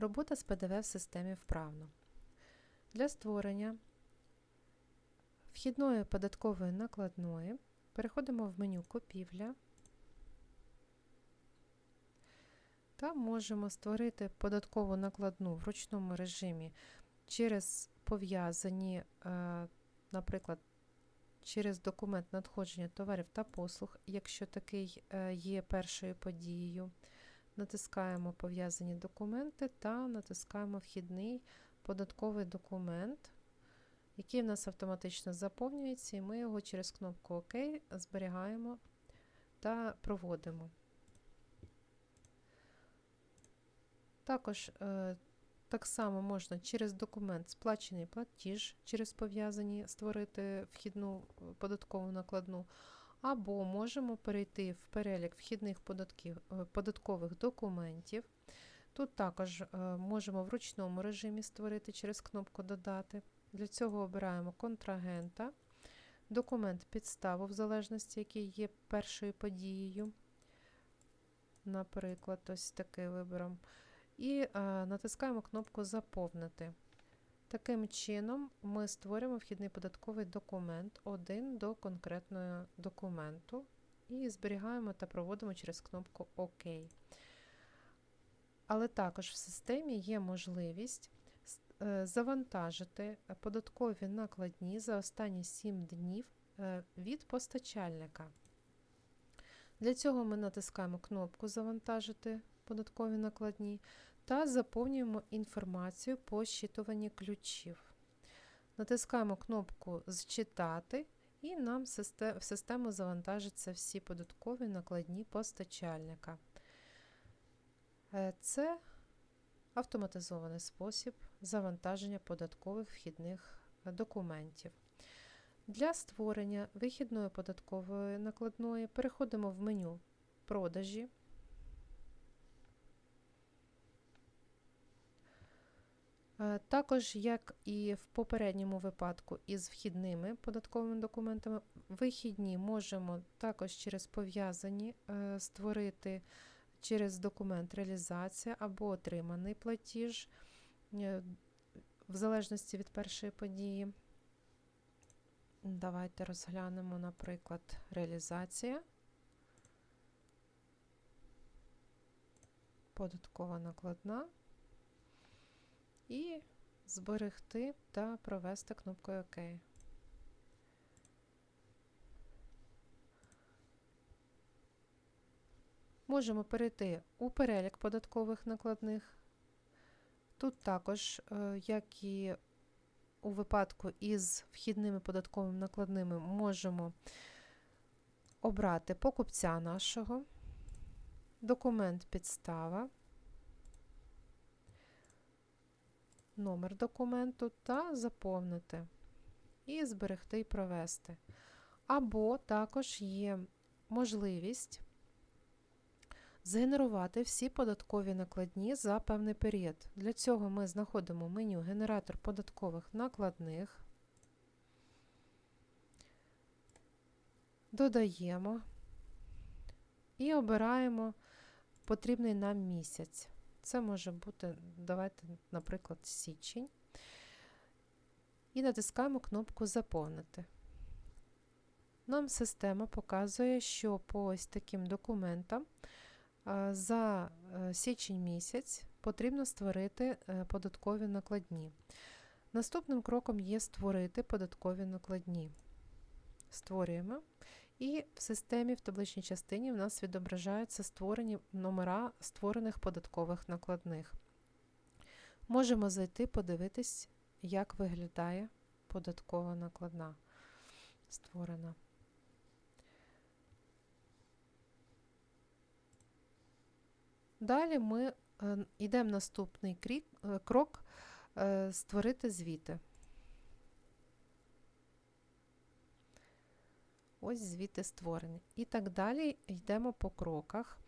Робота з ПДВ в системі вправно. Для створення вхідної податкової накладної переходимо в меню Купівля та можемо створити податкову накладну в ручному режимі через пов'язані, е, наприклад, через документ надходження товарів та послуг, якщо такий е, є першою подією. Натискаємо пов'язані документи та натискаємо вхідний податковий документ, який в нас автоматично заповнюється, і ми його через кнопку ОК зберігаємо та проводимо. Також е, так само можна через документ сплачений платіж через пов'язані створити вхідну податкову накладну, або можемо перейти в перелік вхідних податків, е, податкових документів. Тут також е, можемо в ручному режимі створити через кнопку Додати. Для цього обираємо контрагента, документ підставу, в залежності, який є першою подією. Наприклад, ось такий виберемо. І е, натискаємо кнопку Заповнити. Таким чином, ми створюємо вхідний податковий документ один до конкретного документу і зберігаємо та проводимо через кнопку ОК. Але також в системі є можливість е, завантажити податкові накладні за останні 7 днів е, від постачальника. Для цього ми натискаємо кнопку Завантажити податкові накладні та заповнюємо інформацію по щитуванні ключів. Натискаємо кнопку Зчитати, і нам в систему завантажаться всі податкові накладні постачальника. Е, це автоматизований спосіб завантаження податкових вхідних документів. Для створення вихідної податкової накладної переходимо в меню Продажі. Також, як і в попередньому випадку із вхідними податковими документами, вихідні можемо також через пов'язані е, створити через документ реалізація або отриманий платіж, е, в залежності від першої події. Давайте розглянемо, наприклад, реалізація. Податкова накладна і зберегти та провести кнопкою ОК. Можемо перейти у перелік податкових накладних. Тут також, е, як і у випадку із вхідними податковими накладними, можемо обрати покупця нашого, документ підстава, номер документу та заповнити і зберегти і провести. Або також є можливість згенерувати всі податкові накладні за певний період. Для цього ми знаходимо меню Генератор податкових накладних, додаємо і обираємо потрібний нам місяць. Це може бути, давайте, наприклад, січень. І натискаємо кнопку Заповнити. Нам система показує, що по ось таким документам за е, січень місяць потрібно створити е, податкові накладні. Наступним кроком є створити податкові накладні. Створюємо. І в системі в табличній частині в нас відображаються створені номера створених податкових накладних. Можемо зайти, подивитись, як виглядає податкова накладна створена. Далі ми е, йдемо наступний е, крок е, створити звіти. Ось звіти створені. І так далі йдемо по кроках.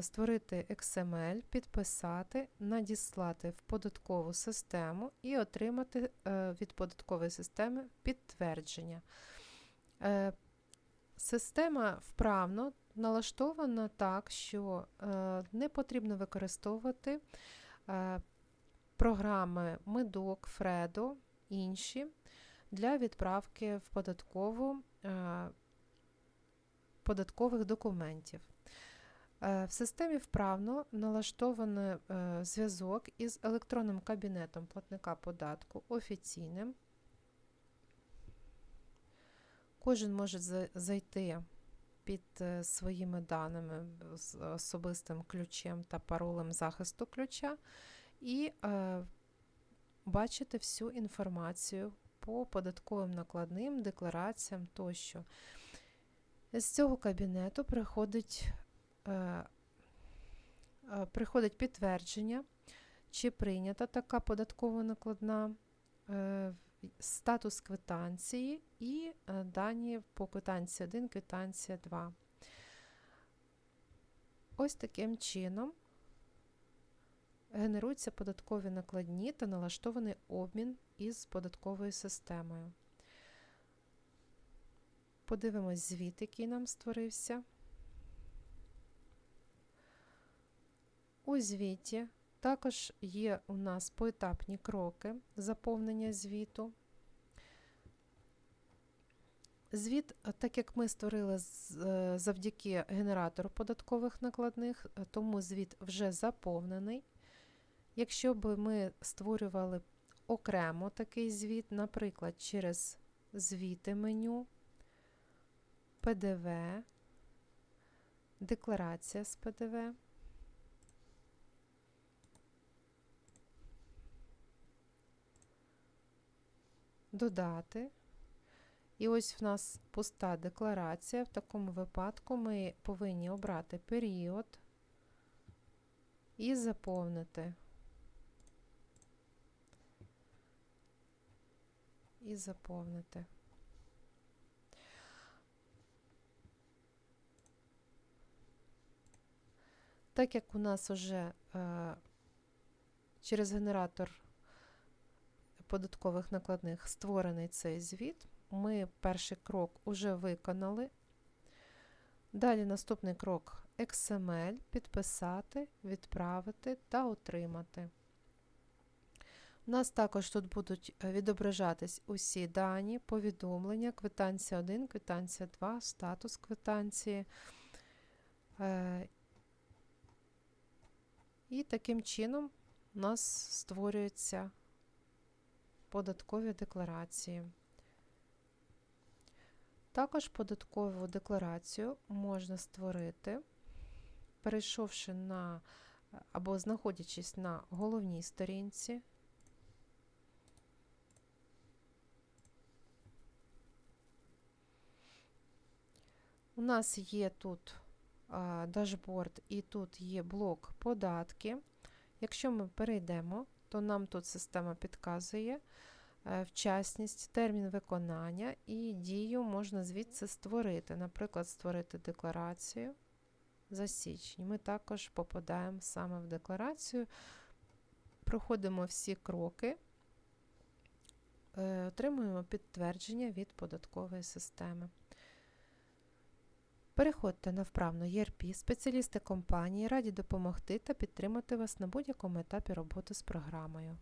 Створити XML, підписати, надіслати в податкову систему і отримати від податкової системи підтвердження. Система вправно налаштована так, що е, не потрібно використовувати е, програми Медок, Фредо, інші для відправки в податкову е, податкових документів. Е, В системі вправно налаштований е, зв'язок із електронним кабінетом платника податку офіційним. Кожен може зайти під е, своїми даними з особистим ключем та паролем захисту ключа і е, бачити всю інформацію по податковим накладним, деклараціям тощо. З цього кабінету приходить, е, е, приходить підтвердження, чи прийнята така податкова накладна, е, статус квитанції і дані по квитанції 1, квитанція 2. Ось таким чином генеруються податкові накладні та налаштований обмін із податковою системою. Подивимось звіт, який нам створився. У звіті також є у нас поетапні кроки заповнення звіту. Звіт, так як ми створили е, завдяки генератору податкових накладних, е, тому звіт вже заповнений. Якщо б ми створювали окремо такий звіт, наприклад, через звіти меню, ПДВ, декларація з ПДВ. Додати. І ось в нас пуста декларація. В такому випадку ми повинні обрати період і заповнити. І заповнити. Так як у нас вже е, через генератор податкових накладних створений цей звіт, ми перший крок вже виконали. Далі наступний крок XML, підписати, відправити та отримати. У нас також тут будуть е, відображатись усі дані, повідомлення, квитанція 1, квитанція 2, статус квитанції. Е, І таким чином у нас створюються податкові декларації. Також податкову декларацію можна створити, перейшовши на або знаходячись на головній сторінці. У нас є тут а, дашборд і тут є блок податки. Якщо ми перейдемо, то нам тут система підказує е, вчасність, термін виконання і дію можна звідси створити. Наприклад, створити декларацію за січень. Ми також попадаємо саме в декларацію, проходимо всі кроки, е, отримуємо підтвердження від податкової системи. Переходьте на вправну ERP, спеціалісти компанії раді допомогти та підтримати вас на будь-якому етапі роботи з програмою.